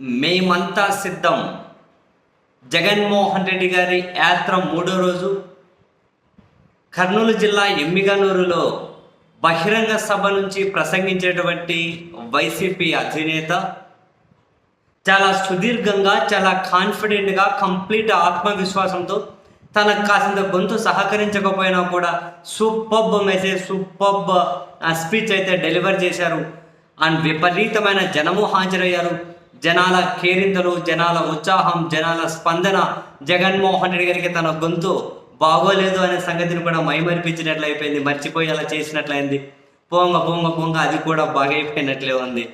మేమంతా సిద్ధం. జగన్మోహన్ రెడ్డి గారి యాత్ర మూడో రోజు. కర్నూలు జిల్లా ఎమ్మిగనూరులో బహిరంగ సభ నుంచి ప్రసంగించేటువంటి వైసీపీ అధినేత. చాలా సుదీర్ఘంగా చాలా కాన్ఫిడెంట్గా కంప్లీట్ ఆత్మవిశ్వాసంతో తనకు కాసింత గొంతు సహకరించకపోయినా కూడా సూపర్బ్ మెసేజ్ సూపర్బ్ స్పీచ్ అయితే డెలివర్ చేశారు. అండ్ విపరీతమైన జనము హాజరయ్యారు. జనాల కేరింతలు జనాల ఉత్సాహం జనాల స్పందన జగన్మోహన్ రెడ్డి గారికి తన గొంతు బాగోలేదు అనే సంగతిని కూడా మైమరిపించినట్లు అయిపోయింది మర్చిపోయి అలా చేసినట్లయింది. పోంగ పోంగ పోంగ అది కూడా బాగా అయిపోయినట్లే ఉంది.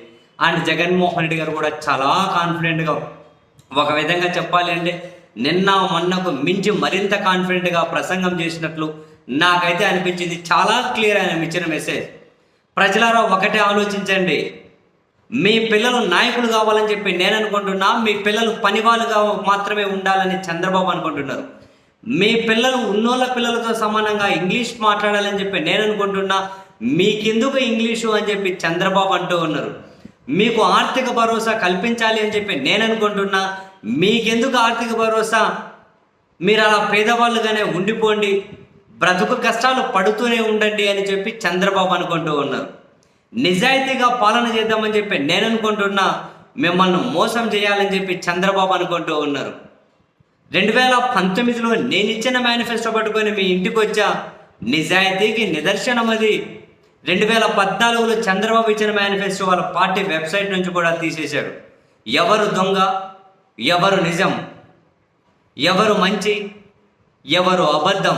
అండ్ జగన్మోహన్ రెడ్డి గారు కూడా చాలా కాన్ఫిడెంట్గా ఒక విధంగా చెప్పాలి అంటే నిన్న మొన్నకు మించి మరింత కాన్ఫిడెంట్గా ప్రసంగం చేసినట్లు నాకైతే అనిపించింది. చాలా క్లియర్ ఆయన ఇచ్చిన మెసేజ్. ప్రజలారా ఒకటే ఆలోచించండి. మీ పిల్లలు నాయకులు కావాలని చెప్పి నేను అనుకుంటున్నా మీ పిల్లలు పనివాళ్ళుగా మాత్రమే ఉండాలని చంద్రబాబు అనుకుంటున్నారు. మీ పిల్లలు ఉన్నోళ్ళ పిల్లలతో సమానంగా ఇంగ్లీష్ మాట్లాడాలని చెప్పి నేను అనుకుంటున్నా మీకెందుకు ఇంగ్లీషు అని చెప్పి చంద్రబాబు అంటూ ఉన్నారు. మీకు ఆర్థిక భరోసా కల్పించాలి అని చెప్పి నేను అనుకుంటున్నా మీకెందుకు ఆర్థిక భరోసా? మీరు అలా పేదవాళ్ళుగానే ఉండిపోండి బ్రతుకు కష్టాలు పడుతూనే ఉండండి అని చెప్పి చంద్రబాబు అనుకుంటూ ఉన్నారు. నిజాయితీగా పాలన చేద్దామని చెప్పి నేను అనుకుంటున్నా మిమ్మల్ని మోసం చేయాలని చెప్పి చంద్రబాబు అనుకుంటూ ఉన్నారు. రెండు వేల పంతొమ్మిదిలో నేను ఇచ్చిన మేనిఫెస్టో పట్టుకొని మీ ఇంటికి వచ్చా నిజాయితీకి నిదర్శనం అది. రెండు వేల పద్నాలుగులో చంద్రబాబు ఇచ్చిన మేనిఫెస్టో వాళ్ళ పార్టీ వెబ్సైట్ నుంచి కూడా తీసేశాడు ఎవరు దొంగ ఎవరు నిజం ఎవరు మంచి ఎవరు అబద్ధం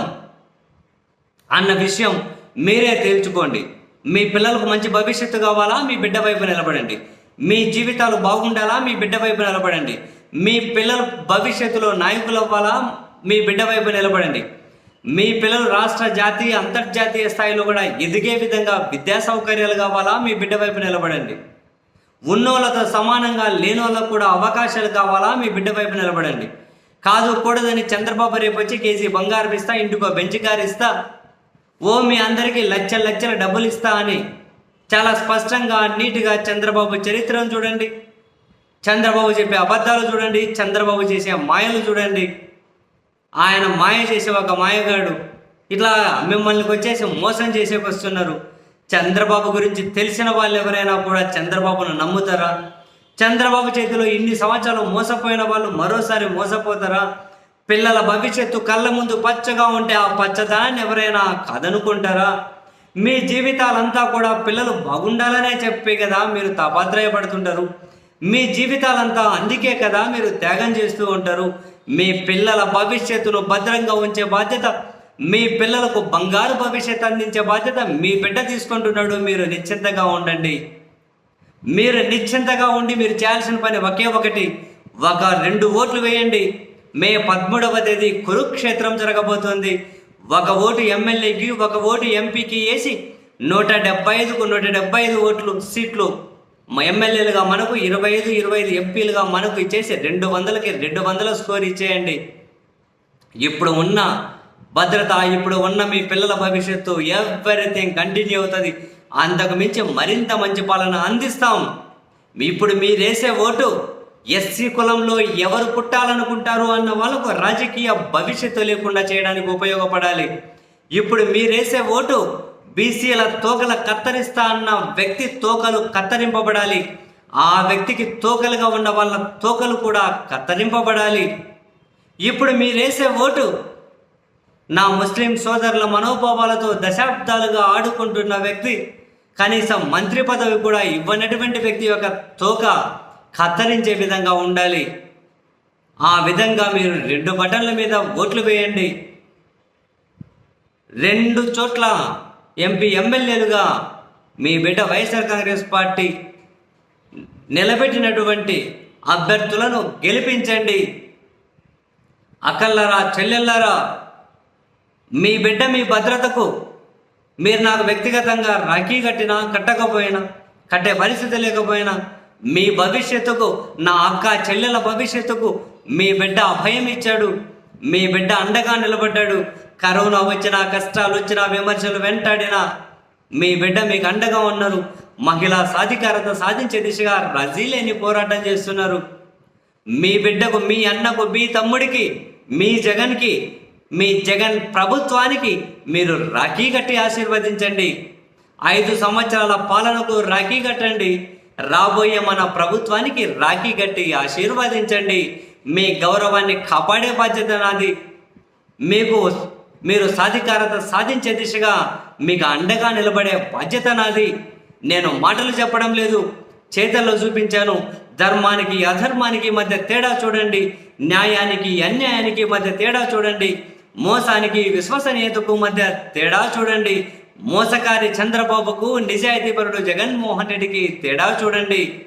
అన్న విషయం మీరే తేల్చుకోండి మీ పిల్లలకు మంచి భవిష్యత్తు కావాలా? మీ బిడ్డ వైపు నిలబడండి. మీ జీవితాలు బాగుండాలా? మీ బిడ్డ వైపు నిలబడండి. మీ పిల్లలు భవిష్యత్తులో నాయకులు అవ్వాలా? మీ బిడ్డ వైపు నిలబడండి. మీ పిల్లలు రాష్ట్ర జాతీయ అంతర్జాతీయ స్థాయిలో కూడా ఎదిగే విధంగా విద్యా సౌకర్యాలు కావాలా? మీ బిడ్డ వైపు నిలబడండి. ఉన్నోళ్ళతో సమానంగా లేనోళ్ళకు కూడా అవకాశాలు కావాలా? మీ బిడ్డ వైపు నిలబడండి. కాదు కూడదని చంద్రబాబు రేపు వచ్చి కేజీ బంగారం ఇస్తా ఇంటికో బెంచ్ గారు ఇస్తా. ఓ మీ అందరికీ లక్షల లక్షల డబ్బులు ఇస్తా అని. చాలా స్పష్టంగా నీట్గా చంద్రబాబు చరిత్రను చూడండి. చంద్రబాబు చెప్పే అబద్ధాలు చూడండి. చంద్రబాబు చేసే మాయలు చూడండి. ఆయన మాయ చేసే ఒక మాయగాడు. ఇట్లా మిమ్మల్ని వచ్చేసి మోసం చేసేకి వస్తున్నారు. చంద్రబాబు గురించి తెలిసిన వాళ్ళు ఎవరైనా కూడా చంద్రబాబును నమ్ముతారా? చంద్రబాబు చేతిలో ఇన్ని సంవత్సరాలు మోసపోయిన వాళ్ళు మరోసారి మోసపోతారా? పిల్లల భవిష్యత్తు కళ్ళ ముందు పచ్చగా ఉంటే ఆ పచ్చదనాన్ని ఎవరైనా కదనుకుంటారా? మీ జీవితాలంతా కూడా పిల్లలు బాగుండాలనే చెప్పి కదా మీరు తపాత్రయపడుతుంటారు. మీ జీవితాలంతా అందుకే కదా మీరు త్యాగం చేస్తూ ఉంటారు. మీ పిల్లల భవిష్యత్తును భద్రంగా ఉంచే బాధ్యత మీ పిల్లలకు బంగారు భవిష్యత్తు అందించే బాధ్యత మీ బిడ్డ తీసుకుంటున్నాడు. మీరు నిశ్చింతగా ఉండండి. మీరు నిశ్చింతగా ఉండి మీరు చేయాల్సిన పని ఒకే ఒకటి. ఒక రెండు ఓట్లు వేయండి. మే పదమూడవ తేదీ కురుక్షేత్రం జరగబోతోంది. ఒక ఓటు ఎమ్మెల్యేకి ఒక ఓటు ఎంపీకి వేసి నూట డెబ్బై ఐదుకు నూట డెబ్బై ఐదు ఓట్లు సీట్లు ఎమ్మెల్యేలుగా మనకు ఇరవై ఐదు ఇరవై ఐదు ఎంపీలుగా మనకు ఇచ్చేసి రెండు వందలకి రెండు వందల స్కోర్ ఇచ్చేయండి. ఇప్పుడు ఉన్న భద్రత ఇప్పుడు ఉన్న మీ పిల్లల భవిష్యత్తు ఎవ్రీథింగ్ కంటిన్యూ అవుతుంది. అంతకు మించి మరింత మంచి పాలన అందిస్తాం. ఇప్పుడు మీరేసే ఓటు ఎస్సీ కులంలో ఎవరు పుట్టాలనుకుంటారు అన్న వాళ్ళకు రాజకీయ భవిష్యత్తు లేకుండా చేయడానికి ఉపయోగపడాలి. ఇప్పుడు మీరేసే ఓటు బీసీల తోకల కత్తరిస్తా అన్న వ్యక్తి తోకలు కత్తరింపబడాలి. ఆ వ్యక్తికి తోకలుగా ఉన్న వాళ్ళ తోకలు కూడా కత్తరింపబడాలి. ఇప్పుడు మీరేసే ఓటు నా ముస్లిం సోదరుల మనోభావాలతో దశాబ్దాలుగా ఆడుకుంటున్న వ్యక్తి కనీసం మంత్రి పదవి కూడా ఇవ్వనటువంటి వ్యక్తి యొక్క తోక కత్తిరించే విధంగా ఉండాలి. ఆ విధంగా మీరు రెండు బటన్ల మీద ఓట్లు వేయండి. రెండు చోట్ల ఎంపీ ఎమ్మెల్యేలుగా మీ బిడ్డ వైఎస్ఆర్ కాంగ్రెస్ పార్టీ నిలబెట్టినటువంటి అభ్యర్థులను గెలిపించండి. అక్కల్లారా చెల్లెల్లారా మీ బిడ్డ మీ భద్రతకు మీరు నాకు వ్యక్తిగతంగా రాఖీ కట్టినా కట్టకపోయినా కట్టే పరిస్థితి లేకపోయినా మీ భవిష్యత్తుకు నా అక్క చెల్లెల భవిష్యత్తుకు మీ బిడ్డ అభయం ఇచ్చాడు. మీ బిడ్డ అండగా నిలబడ్డాడు. కరోనా వచ్చినా కష్టాలు వచ్చినా విమర్శలు వెంటాడినా మీ బిడ్డ మీకు అండగా ఉన్నారు. మహిళా సాధికారత సాధించే దిశగా రజీలేని పోరాటం చేస్తున్నారు. మీ బిడ్డకు మీ అన్నకు మీ తమ్ముడికి మీ జగన్కి మీ జగన్ ప్రభుత్వానికి మీరు రాఖీ కట్టి ఆశీర్వదించండి. ఐదు సంవత్సరాల పాలనకు రాఖీ కట్టండి. రాబోయే మన ప్రభుత్వానికి రాఖీ కట్టి ఆశీర్వదించండి. మీ గౌరవాన్ని కాపాడే బాధ్యత నాది. మీకు మీరు సాధికారత సాధించే దిశగా మీకు అండగా నిలబడే బాధ్యత నాది. నేను మాటలు చెప్పడం లేదు చేతల్లో చూపించాను. ధర్మానికి అధర్మానికి మధ్య తేడా చూడండి. న్యాయానికి అన్యాయానికి మధ్య తేడా చూడండి. మోసానికి విశ్వసనీయతకు మధ్య తేడా చూడండి. మోసకారి చంద్రబాబుకు నిజాయితీపరుడు జగన్మోహన్ రెడ్డికి తేడా చూడండి.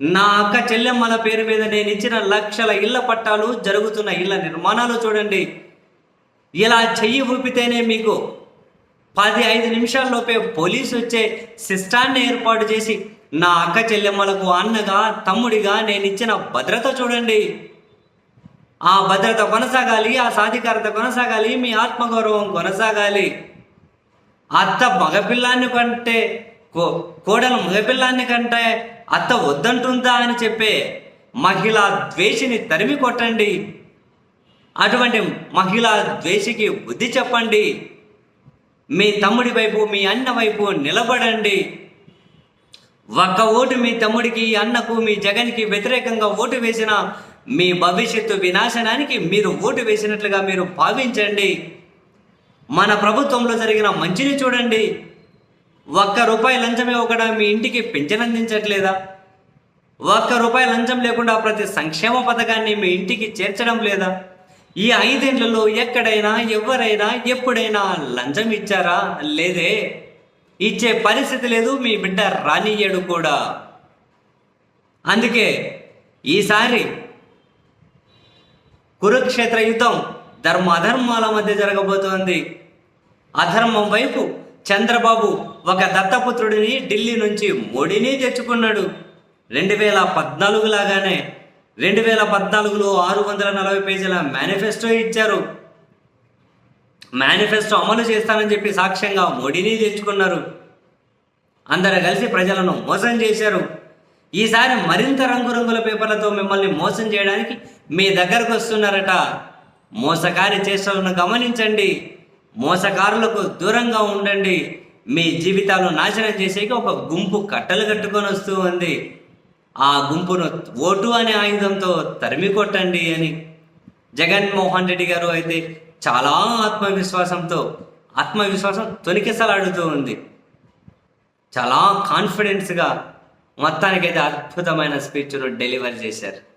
నా అక్క చెల్లెమ్మల పేరు మీద నేను ఇచ్చిన లక్షల ఇళ్ళ పట్టాలు జరుగుతున్న ఇళ్ళ నిర్మాణాలు చూడండి. ఇలా చెయ్యి ఊపితేనే మీకు పది ఐదు నిమిషాల్లోపే పోలీసు వచ్చే సిస్టాన్ని ఏర్పాటు చేసి నా అక్క చెల్లెమ్మలకు అన్నగా తమ్ముడిగా నేను ఇచ్చిన భద్రత చూడండి. ఆ భద్రత కొనసాగాలి ఆ సాధికారత కొనసాగాలి మీ ఆత్మగౌరవం కొనసాగాలి. అత్త మగపిల్లాన్ని కంటే కో కోడలు మగపిల్లాన్ని కంటే అత్త వద్దంటుందా అని చెప్పే మహిళా ద్వేషిని తరిమి కొట్టండి. అటువంటి మహిళా ద్వేషికి బుద్ధి చెప్పండి. మీ తమ్ముడి వైపు మీ అన్న వైపు నిలబడండి. ఒక్క ఓటు మీ తమ్ముడికి అన్నకు మీ జగన్కి వ్యతిరేకంగా ఓటు వేసిన మీ భవిష్యత్తు వినాశనానికి మీరు ఓటు వేసినట్లుగా మీరు భావించండి. మన ప్రభుత్వంలో జరిగిన మంచిని చూడండి. ఒక్క రూపాయి లంచం ఇవ్వకుండా మీ ఇంటికి పింఛన్ అందించట్లేదా? ఒక్క రూపాయి లంచం లేకుండా ప్రతి సంక్షేమ పథకాన్ని మీ ఇంటికి చేర్చడం లేదా? ఈ ఐదేళ్ళలో ఎక్కడైనా ఎవరైనా ఎప్పుడైనా లంచం ఇచ్చారా? లేదే. ఇచ్చే పరిస్థితి లేదు మీ బిడ్డ రానియ్యడు కూడా. అందుకే ఈసారి కురుక్షేత్ర యుద్ధం ధర్మ అధర్మాల మధ్య జరగబోతోంది. అధర్మం వైపు చంద్రబాబు ఒక దత్తపుత్రుడిని ఢిల్లీ నుంచి మోడీని తెచ్చుకున్నాడు. రెండు వేల పద్నాలుగు లాగానే రెండు వేల పద్నాలుగులో ఆరు వందల నలభై పేజీల మేనిఫెస్టో ఇచ్చారు. మేనిఫెస్టో అమలు చేస్తానని చెప్పి సాక్ష్యంగా మోడీని తెచ్చుకున్నారు. అందరూ కలిసి ప్రజలను మోసం చేశారు. ఈసారి మరింత రంగురంగుల పేపర్లతో మిమ్మల్ని మోసం చేయడానికి మీ దగ్గరకు వస్తున్నారట. మోసకారి చేష్టలను గమనించండి. మోసకారులకు దూరంగా ఉండండి. మీ జీవితాలు నాశనం చేసేకి ఒక గుంపు కట్టలు కట్టుకొని వస్తూ ఉంది. ఆ గుంపును ఓటు అనే ఆయుధంతో తరిమి కొట్టండి అని జగన్మోహన్ రెడ్డి గారు అయితే చాలా ఆత్మవిశ్వాసంతో ఆత్మవిశ్వాసం తొలికిసలాడుతూ ఉంది. చాలా కాన్ఫిడెన్స్గా మొత్తానికైతే అద్భుతమైన స్పీచ్ను డెలివర్ చేశారు.